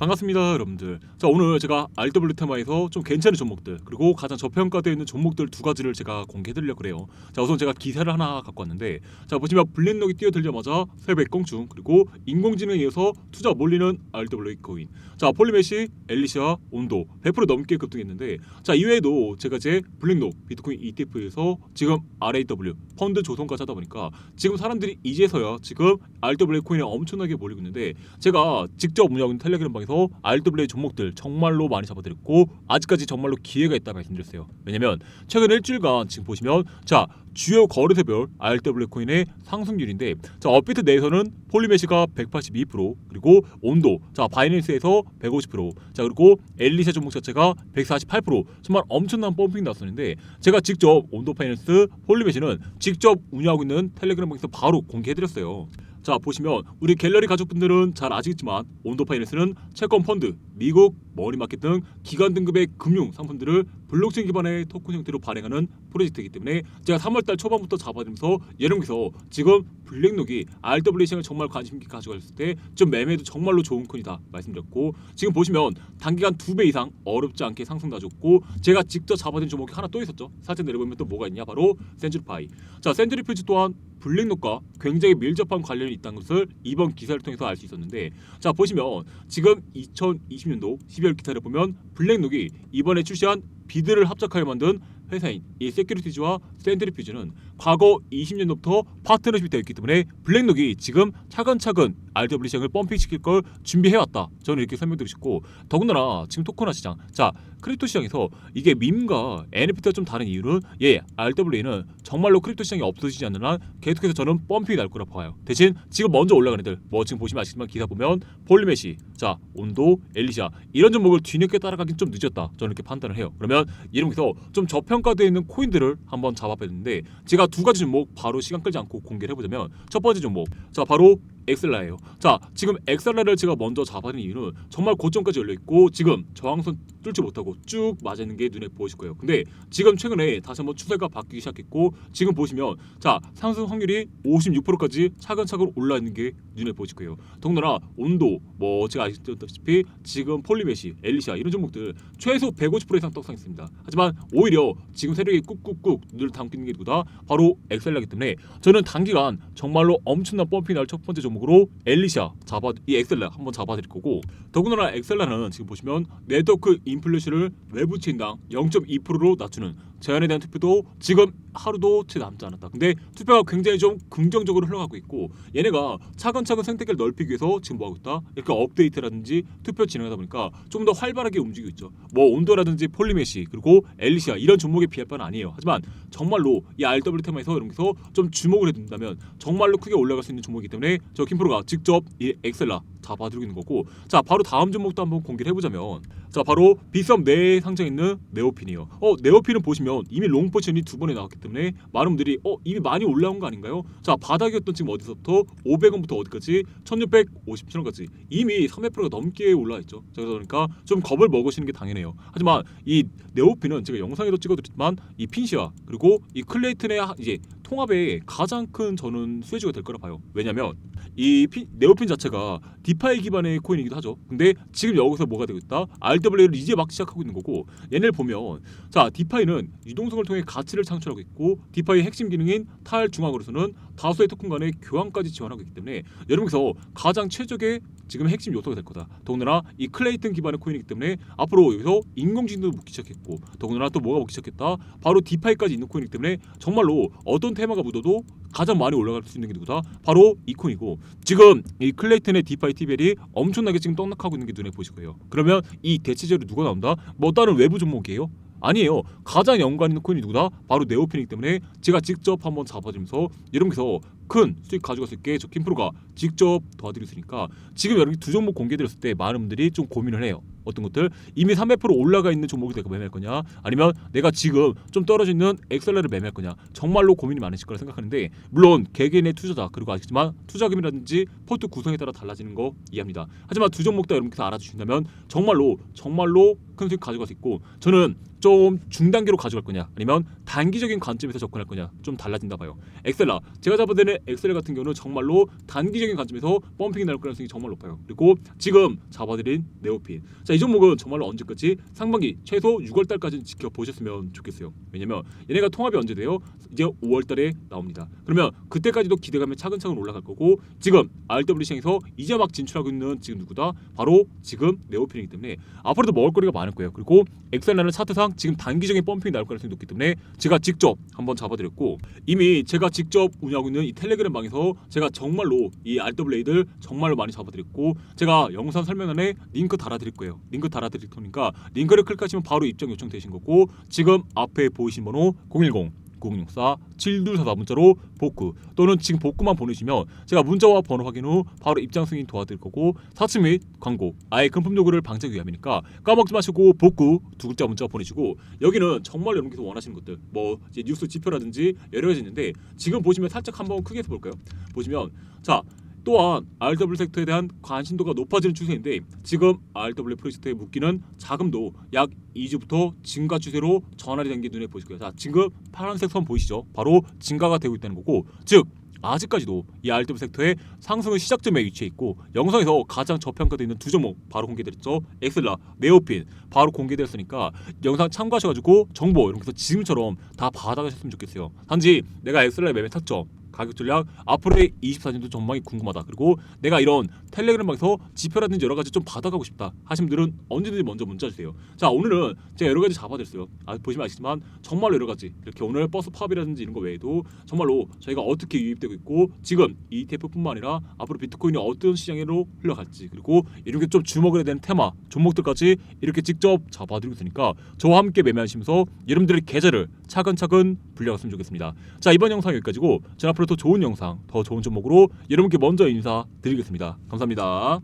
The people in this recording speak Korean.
반갑습니다 여러분들. 자 오늘 제가 RW 테마에서 좀 괜찮은 종목들 그리고 가장 저평가되어 있는 종목들 두 가지를 제가 공개해드리려고 그래요. 자 우선 제가 기사를 하나 갖고 왔는데 자 보시면 블랙록이 뛰어들자마자 세배 꽁충 그리고 인공지능에 의해서 투자 몰리는 RW 코인. 자 폴리메시, 엘리시아, 온도 100% 넘게 급등했는데 자 이외에도 제가 제 블랙록 비트코인 ETF에서 지금 RAW 펀드 조성까지 하다 보니까 지금 사람들이 이제서야 지금 RW 코인에 엄청나게 몰리고 있는데 제가 직접 운영하는 텔레그램 방에서 RWA 종목들 정말로 많이 잡아드렸고 아직까지 정말로 기회가 있다 말씀드렸어요. 왜냐면 최근 일주일간 지금 보시면 자 주요 거래세별 RW 코인의 상승률인데 자 업비트 내에서는 폴리메시가 182% 그리고 온도 자 바이낸스에서 150%자 그리고 엘리샤 종목 자체가 148% 정말 엄청난 펌핑이 났었는데 제가 직접 온도 파이낸스 폴리메시는 직접 운영하고 있는 텔레그램 방에서 바로 공개해드렸어요. 자 보시면 우리 갤러리 가족분들은 잘 아시겠지만 온도 파이낸스는 채권 펀드, 미국 머니마켓 등 기관 등급의 금융 상품들을 블록체인 기반의 토큰 형태로 발행하는 프로젝트이기 때문에 제가 3월달 초반부터 잡아들면서 여러분께서 지금 블랙록이 RW 시장을 정말 관심 있게 가져갔을 때 좀 매매도 정말로 좋은 코인이다 말씀드렸고 지금 보시면 단기간 두 배 이상 어렵지 않게 상승 나줬고 제가 직접 잡아든 종목이 하나 또 있었죠. 살짝 내려보면 또 뭐가 있냐? 바로 센츄리파이. 자 센츄리필즈 또한 블랙록과 굉장히 밀접한 관련이 있다는 것을 이번 기사를 통해서 알 수 있었는데 자 보시면 지금 2020년도 12월 기사를 보면 블랙록이 이번에 출시한 비드를 합작하여 만든 회사인 이 세큐리티즈와 센트리퓨즈는 과거 20년도부터 파트너십이 되어 있기 때문에 블랙록이 지금 차근차근 RW 시장을 펌핑시킬 걸 준비해왔다. 저는 이렇게 설명드리고 싶고 더군다나 지금 토크나 시장 자 크립토 시장에서 이게 밈과 NFT가 좀 다른 이유는 예 RWA는 정말로 크립토 시장이 없어지지 않는 한 계속해서 저는 펌핑이 날 거라 봐요. 대신 지금 먼저 올라가는 애들 뭐 지금 보시면 아시지만 기사 보면 폴리메시 자 온도 엘리샤 이런 종목을 뒤늦게 따라가긴 좀 늦었다. 저는 이렇게 판단을 해요. 그러면 이러면서 좀 저평 가되어 있는 코인들을 한번 잡아봤는데 제가 두 가지 종목 바로 시간 끌지 않고 공개를 해보자면 첫 번째 종목 자 바로 엑셀라예요. 자 지금 엑셀라를 제가 먼저 잡아낸 이유는 정말 고점까지 열려 있고 지금 저항선 뚫지 못하고 쭉 맞아 있는 게 눈에 보이실 거예요. 근데 지금 최근에 다시 한번 추세가 바뀌기 시작했고 지금 보시면 자 상승 확률이 56%까지 차근차근 올라 있는 게 눈에 거예요. 더군다나 온도 뭐 제가 아시다시피 지금 폴리메시, 엘리샤 이런 종목들 최소 150% 이상 떡상했습니다. 하지만 오히려 지금 세력이 꾹꾹꾹 눈을 담고 있는 게 누구다? 바로 엑셀라기 때문에 저는 단기간 정말로 엄청난 펌핑 날 첫 번째 종목으로 엘리샤 잡아 이 엑셀라 한번 잡아드릴 거고 더군다나 엑셀라는 지금 보시면 네트워크 인플레이션을 외부 체인당 0.2%로 낮추는 제한에 대한 투표도 지금 하루도 채 남지 않았다. 근데 투표가 굉장히 좀 긍정적으로 흘러가고 있고 얘네가 차근차근 생태계를 넓히기 위해서 지금 뭐 하고 있다? 이렇게 업데이트라든지 투표 진행하다 보니까 좀 더 활발하게 움직이고 있죠. 뭐 온도라든지 폴리메시 그리고 엘리시아 이런 종목에 비할 바는 아니에요. 하지만 정말로 이 RW 테마에서 여러분께서 좀 주목을 해둔다면 정말로 크게 올라갈 수 있는 종목이기 때문에 저 김프로가 직접 이 엑셀라 잡아드리고 있는 거고 자 바로 다음 종목도 한번 공개를 해보자면 자 바로 비썸 내에 상장 있는 네오핀이요. 어 네오핀은 보시면 이미 롱 포지션이 두 번에 나왔기 때문에 많은 분들이 어 이미 많이 올라온 거 아닌가요? 자 바닥이었던 지금 어디서부터 500원부터 어디까지 1657원까지 이미 300%가 넘게 올라 있죠. 자 그러니까 좀 겁을 먹으시는 게 당연해요. 하지만 이 네오핀은 제가 영상에도 찍어드렸지만 이 핀시아 그리고 이 클레이튼의 하- 이제 통합의 가장 큰 저는 수혜주가 될 거라 봐요. 왜냐면 이 피, 네오핀 자체가 디파이 기반의 코인이기도 하죠. 근데 지금 여기서 뭐가 되고 있다? RW를 이제 막 시작하고 있는 거고 얘네를 보면 자 디파이는 유동성을 통해 가치를 창출하고 있고 디파이의 핵심 기능인 탈중앙으로서는 다수의 토큰 간의 교환까지 지원하고 있기 때문에 여러분께서 가장 최적의 지금 핵심 요소가 될 거다. 더군다나 이 클레이튼 기반의 코인이기 때문에 앞으로 여기서 인공지능도 묻기 시작했고 더군다나 또 뭐가 묻기 시작했다? 바로 디파이까지 있는 코인이기 때문에 정말로 어떤 테마가 묻어도 가장 많이 올라갈 수 있는 게 누구다? 바로 이 코인이고 지금 이 클레이튼의 디파이 티벨이 엄청나게 지금 떡락하고 있는 게 눈에 거예요. 그러면 이 대체제로 누가 나온다? 뭐 다른 외부 종목이에요? 아니에요. 가장 연관 있는 코인이 누구다? 바로 네오핀이기 때문에 제가 직접 한번 잡아주면서 여러분께서 큰 수익 가져갈 수 있게 저 킴프로가 직접 도와드렸으니까 지금 여러분 두 종목 공개드렸을 때 많은 분들이 좀 고민을 해요. 어떤 것들? 이미 300% 올라가 있는 종목을 내가 매매할 거냐? 아니면 내가 지금 좀 떨어져 있는 엑셀러를 매매할 거냐? 정말로 고민이 많으실 거라 생각하는데 물론 개개인의 투자자 그리고 아시지만 투자금이라든지 포트 구성에 따라 달라지는 거 이해합니다. 하지만 두 종목 다 여러분께서 알아주신다면 정말로 정말로 큰 수익 가져갈 수 있고 저는 좀 중단기로 가져갈 거냐 아니면 단기적인 관점에서 접근할 거냐 좀 달라진다 봐요 엑셀라 제가 잡아드는 엑셀 같은 경우는 정말로 단기적인 관점에서 펌핑이 날 가능성이 정말 높아요. 그리고 지금 잡아드린 네오핀. 자, 이 종목은 정말로 언제까지 상반기 최소 6월 달까지는 지켜보셨으면 좋겠어요. 왜냐면 얘네가 통합이 언제 돼요? 이제 5월 달에 나옵니다. 그러면 그때까지도 기대감이 차근차근 올라갈 거고 지금 RW 시장에서 이제 막 진출하고 있는 지금 누구다? 바로 지금 네오핀이기 때문에 앞으로도 먹을 거리가 많을 거예요. 그리고 엑셀라는 차트상 지금 단기적인 펌핑이 나올 가능성이 높기 때문에 제가 직접 한번 잡아드렸고 이미 제가 직접 운영하고 있는 이 텔레그램 방에서 제가 정말로 이 RWA들 정말로 많이 잡아드렸고 제가 영상 설명란에 링크 달아드릴 거예요. 링크 달아드릴 거니까 링크를 클릭하시면 바로 입장 요청 되신 거고 지금 앞에 보이신 번호 010 064 7244 문자로 복구 또는 지금 복구만 보내시면 제가 문자와 번호 확인 후 바로 입장 승인 도와드릴 거고 사칭 및 광고 아예 금품 요구를 방지하기 위함이니까 까먹지 마시고 복구 두 글자 문자 보내시고 여기는 정말 여러분께서 원하시는 것들 뭐 뉴스 지표라든지 여러 가지 있는데 지금 보시면 살짝 한번 크게 해서 볼까요? 보시면 자 또한 RW 섹터에 대한 관심도가 높아지는 추세인데 지금 RW 프로젝트에 묶이는 자금도 약 2주부터 증가 추세로 전환이 된 게 눈에 보이고요. 자, 지금 파란색 선 보이시죠? 바로 증가가 되고 있다는 거고, 즉 아직까지도 이 RW 섹터의 상승의 시작점에 위치해 있고 영상에서 가장 저평가되어 있는 두 종목 바로 공개드렸죠. 엑셀라, 네오핀 바로 공개되었으니까 영상 참고하셔가지고 정보 이런 것서 지금처럼 다 받아가셨으면 좋겠어요. 단지 내가 엑셀라 매매 탔죠. 가격 전략 앞으로의 24년도 전망이 궁금하다. 그리고 내가 이런 텔레그램방에서 지표라든지 여러 가지 좀 받아가고 싶다 하신 분들은 언제든지 먼저 문자 주세요. 자 오늘은 제가 여러 가지 잡아드렸어요. 아, 보시면 아시지만 정말로 여러 가지 이렇게 오늘 버스 팝이라든지 이런 거 외에도 정말로 저희가 어떻게 유입되고 있고 지금 ETF뿐만 아니라 앞으로 비트코인이 어떤 시장으로 흘러갈지 그리고 이런 게좀 주목을 해야 되는 테마 종목들까지 이렇게 직접 잡아드리고 있으니까 저와 함께 매매하시면서 여러분들의 계좌를 차근차근 불려갔으면 좋겠습니다. 자 이번 영상 여기까지고 저는 앞으로 더 좋은 영상 더 좋은 종목으로 여러분께 먼저 인사드리겠습니다. 감사합니다.